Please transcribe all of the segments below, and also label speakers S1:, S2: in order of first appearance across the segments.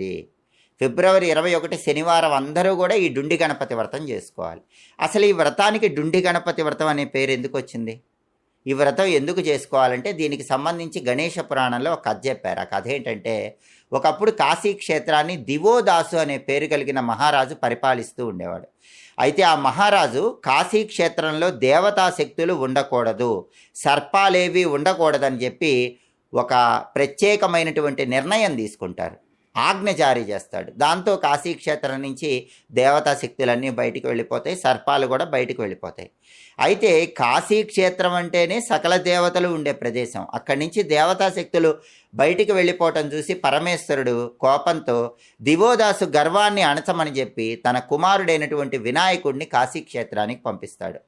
S1: వచ్చింది ఫిబ్రవరి ఇరవై ఒకటి శనివారం అందరూ కూడా ఈ డుండి గణపతి వ్రతం చేసుకోవాలి. అసలు ఈ వ్రతానికి డుండి గణపతి వ్రతం అనే పేరు ఎందుకు వచ్చింది? ఈ వ్రతం ఎందుకు చేసుకోవాలంటే దీనికి సంబంధించి గణేష పురాణంలో ఒక కథ చెప్పారు. ఆ కథ ఏంటంటే ఒకప్పుడు కాశీ క్షేత్రాన్ని దివోదాసు అనే పేరు కలిగిన మహారాజు పరిపాలిస్తూ ఉండేవాడు. అయితే ఆ మహారాజు కాశీ క్షేత్రంలో దేవతా శక్తులు ఉండకూడదు సర్పాలేవి ఉండకూడదని చెప్పి ఒక ప్రత్యేకమైనటువంటి నిర్ణయం తీసుకుంటారు. ఆజ్ఞ జారీ చేస్తాడు. దాంతో కాశీ క్షేత్రం నుంచి దేవతా శక్తులన్నీ బయటికి వెళ్ళిపోతాయి. సర్పాలు కూడా బయటికి వెళ్ళిపోతాయి. అయితే కాశీ క్షేత్రం అంటేనే సకల దేవతలు ఉండే ప్రదేశం. అక్కడి నుంచి దేవతా శక్తులు బయటికి వెళ్ళిపోవటం చూసి పరమేశ్వరుడు కోపంతో దివోదాసు గర్వాన్ని అణచమని చెప్పి తన కుమారుడైనటువంటి వినాయకుడిని కాశీ క్షేత్రానికి పంపిస్తాడు.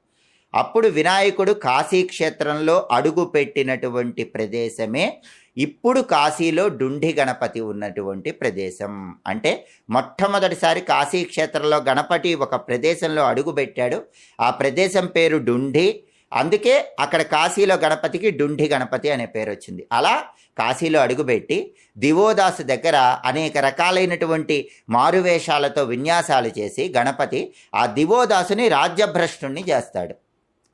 S1: అప్పుడు వినాయకుడు కాశీ క్షేత్రంలో అడుగు పెట్టినటువంటి ప్రదేశమే ఇప్పుడు కాశీలో డుండి గణపతి ఉన్నటువంటి ప్రదేశం. అంటే మొట్టమొదటిసారి కాశీ క్షేత్రంలో గణపతి ఒక ప్రదేశంలో అడుగుపెట్టాడు. ఆ ప్రదేశం పేరు డుండి. అందుకే అక్కడ కాశీలో గణపతికి డుండి గణపతి అనే పేరు వచ్చింది. అలా కాశీలో అడుగుపెట్టి దివోదాసు దగ్గర అనేక రకాలైనటువంటి మారువేషాలతో విన్యాసాలు చేసి గణపతి ఆ దివోదాసుని రాజ్యభ్రష్టుణ్ణి చేస్తాడు.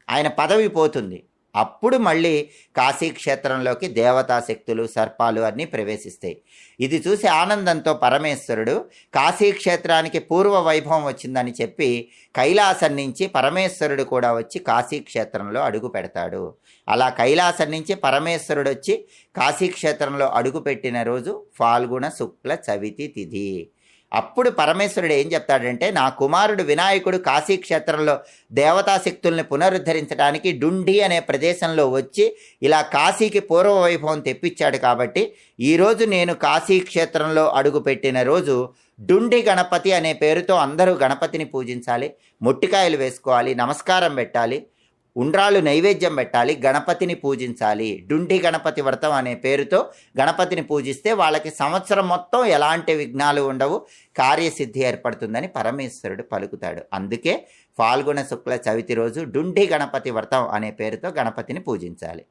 S1: ఆయన పదవి పోతుంది. అప్పుడు మళ్ళీ కాశీ క్షేత్రంలోకి దేవతా శక్తులు సర్పాలు అన్నీ ప్రవేశిస్తాయి. ఇది చూసి ఆనందంతో పరమేశ్వరుడు కాశీ క్షేత్రానికి పూర్వ వైభవం వచ్చిందని చెప్పి కైలాసం నుంచి పరమేశ్వరుడు కూడా వచ్చి కాశీ క్షేత్రంలో అడుగు పెడతాడు. అలా కైలాసం నుంచి పరమేశ్వరుడు వచ్చి కాశీ క్షేత్రంలో అడుగుపెట్టిన రోజు ఫాల్గుణ శుక్ల చవితి తిథి. అప్పుడు పరమేశ్వరుడు ఏం చెప్తాడంటే నా కుమారుడు వినాయకుడు కాశీ క్షేత్రంలో పునరుద్ధరించడానికి డుండి అనే ప్రదేశంలో వచ్చి ఇలా కాశీకి పూర్వ వైభవం తెప్పించాడు కాబట్టి ఈరోజు నేను కాశీ క్షేత్రంలో అడుగుపెట్టిన రోజు డుండి గణపతి అనే పేరుతో అందరూ గణపతిని పూజించాలి మొట్టికాయలు వేసుకోవాలి నమస్కారం పెట్టాలి ఉండ్రాళ్ళు నైవేద్యం పెట్టాలి గణపతిని పూజించాలి. డుండి గణపతి వ్రతం అనే పేరుతో గణపతిని పూజిస్తే వాళ్ళకి సంవత్సరం మొత్తం ఎలాంటి విఘ్నాలు ఉండవు కార్యసిద్ధి ఏర్పడుతుందని పరమేశ్వరుడు పలుకుతాడు. అందుకే ఫాల్గుణ శుక్ల చవితి రోజు డుండి గణపతి వ్రతం అనే పేరుతో గణపతిని పూజించాలి.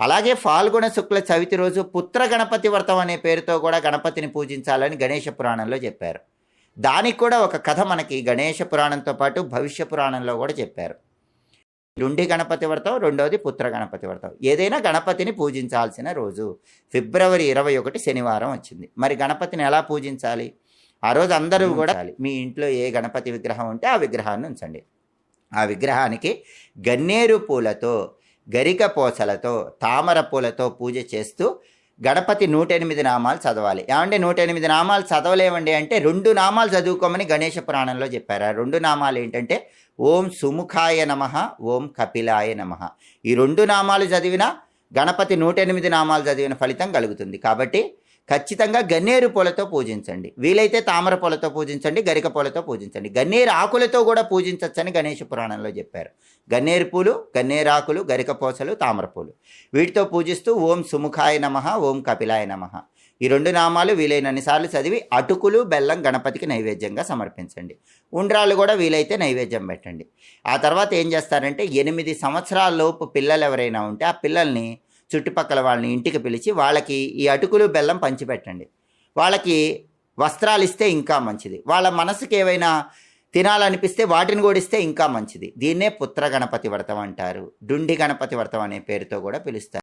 S1: అలాగే ఫాల్గుణ శుక్ల చవితి రోజు పుత్ర గణపతి వ్రతం అనే పేరుతో కూడా గణపతిని పూజించాలని గణేష పురాణంలో చెప్పారు. దానికి కూడా ఒక కథ మనకి గణేష పురాణంతో పాటు భవిష్య పురాణంలో కూడా చెప్పారు. డుండి గణపతి వ్రతం రెండవది పుత్ర గణపతి వ్రతం. ఏదైనా గణపతిని పూజించాల్సిన రోజు ఫిబ్రవరి ఇరవై ఒకటి శనివారం వచ్చింది. మరి గణపతిని ఎలా పూజించాలి? ఆ రోజు అందరూ కూడా మీ ఇంట్లో ఏ గణపతి విగ్రహం ఉంటే ఆ విగ్రహాన్ని ఉంచండి. ఆ విగ్రహానికి గన్నేరు పూలతో గరిక పోసలతో తామర పూలతో పూజ చేస్తూ గణపతి నూట ఎనిమిది నామాలు చదవాలి. ఏమంటే నూట ఎనిమిది నామాలు చదవలేవండి అంటే రెండు నామాలు చదువుకోమని గణేష పురాణంలో చెప్పారు. ఆ రెండు నామాలు ఏంటంటే ఓం సుముఖాయ నమ ఓం కపిలాయ నమ. ఈ రెండు నామాలు చదివినా గణపతి నూట ఎనిమిది నామాలు చదివిన ఫలితం కలుగుతుంది. కాబట్టి ఖచ్చితంగా గన్నేరు పూలతో పూజించండి. వీలైతే తామర పూలతో పూజించండి గరిక పూలతో పూజించండి. గన్నేరు ఆకులతో కూడా పూజించవచ్చని గణేష పురాణంలో చెప్పారు. గన్నేరు పూలు గన్నేరు ఆకులు గరిక పూసలు తామర పూలు. వీటితో పూజిస్తూ ఓం సుముఖాయ నమ ఓం కపిలాయ నమ. ఈ రెండు నామాలు వీలైనన్నిసార్లు చదివి అటుకులు బెల్లం గణపతికి నైవేద్యంగా సమర్పించండి. ఉండ్రాళ్ళు కూడా వీలైతే నైవేద్యం పెట్టండి. ఆ తర్వాత ఏం చేస్తారంటే ఎనిమిది సంవత్సరాల లోపు పిల్లలు ఎవరైనా ఉంటే ఆ పిల్లల్ని చుట్టుపక్కల వాళ్ళని ఇంటికి పిలిచి వాళ్ళకి ఈ అటుకులు బెల్లం పంచిపెట్టండి. వాళ్ళకి వస్త్రాలు ఇస్తే ఇంకా మంచిది. వాళ్ళ మనసుకి ఏవైనా తినాలనిపిస్తే వాటిని కూడా ఇస్తే ఇంకా మంచిది. దీన్నే పుత్ర గణపతి వ్రతం అంటారు. డుండి గణపతి వ్రతం అనే పేరుతో కూడా పిలుస్తారు.